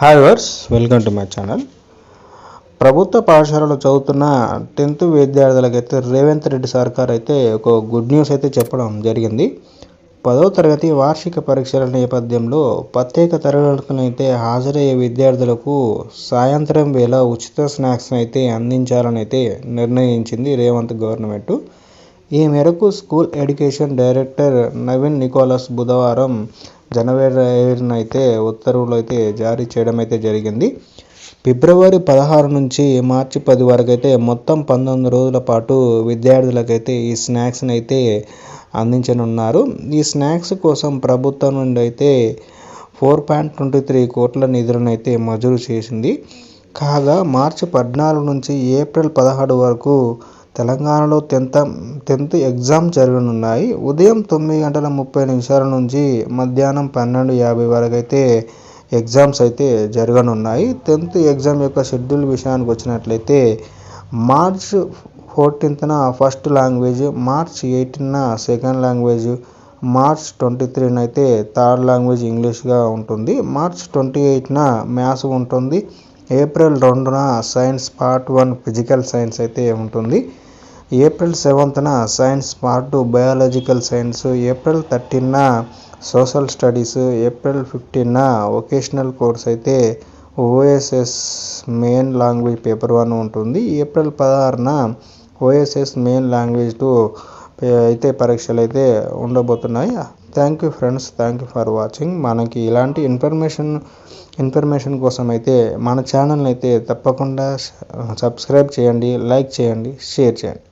Hi viewers welcome to my channel ప్రభుత్వ పాఠశాలలో చదువుతున్న టెన్త్ విద్యార్థులకైతే రేవంత్ రెడ్డి సర్కార్ అయితే ఒక గుడ్ న్యూస్ అయితే చెప్పడం జరిగింది. పదవ తరగతి వార్షిక పరీక్షల నేపథ్యంలో ప్రత్యేక తరగతులను అయితే హాజరయ్యే విద్యార్థులకు సాయంత్రం వేళ ఉచిత స్నాక్స్ అయితే అందించాలని అయితే నిర్ణయించింది రేవంత్ గవర్నమెంట్. ఈ మేరకు school education director Naveen Nicholas బుధవారం జనవరి ఐదున అయితే ఉత్తర్వులు అయితే జారీ చేయడం అయితే జరిగింది. ఫిబ్రవరి పదహారు నుంచి మార్చి పది వరకు అయితే మొత్తం పంతొమ్మిది రోజుల పాటు విద్యార్థులకైతే ఈ స్నాక్స్ని అయితే అందించనున్నారు. ఈ స్నాక్స్ కోసం ప్రభుత్వం నుండి అయితే ఫోర్ పాయింట్ ట్వంటీ త్రీ కోట్ల నిధులను అయితే మంజూరు చేసింది. కాగా మార్చి పద్నాలుగు నుంచి ఏప్రిల్ పదహారు వరకు తెలంగాణలో టెన్త్ టెన్త్ ఎగ్జామ్ జరగనున్నాయి. ఉదయం తొమ్మిది గంటల ముప్పై నిమిషాల నుంచి మధ్యాహ్నం పన్నెండు యాభై వరకు అయితే ఎగ్జామ్స్ అయితే జరగనున్నాయి. టెన్త్ ఎగ్జామ్ యొక్క షెడ్యూల్ విషయానికి వచ్చినట్లయితే మార్చ్ ఫోర్టీన్త్న ఫస్ట్ లాంగ్వేజ్ మార్చ్ ఎయిటీన్న సెకండ్ లాంగ్వేజ్ మార్చ్ ట్వంటీ త్రీన అయితే థర్డ్ లాంగ్వేజ్ ఇంగ్లీష్గా ఉంటుంది. మార్చ్ ట్వంటీ ఎయిట్న మ్యాథ్స్ ఉంటుంది. ఏప్రిల్ రెండున science part one physical science అయితే ఉంటుంది. April సెవెంత్న science part two biological science April థర్టీన్న social studies April ఫిఫ్టీన్న వొకేషనల్ కోర్స్ అయితే OSS main language paper one ఉంటుంది. ఏప్రిల్ పదహారున ఓఎస్ఎస్ మెయిన్ లాంగ్వేజ్ టూ అయితే పరీక్షలు అయితే ఉండబోతున్నాయి. Thank you friends thank you for watching. మనకి ఇలాంటి ఇన్ఫర్మేషన్ ఇన్ఫర్మేషన్ కోసం అయితే మన ఛానల్ని అయితే తప్పకుండా సబ్స్క్రైబ్ చేయండి లైక్ చేయండి షేర్ చేయండి.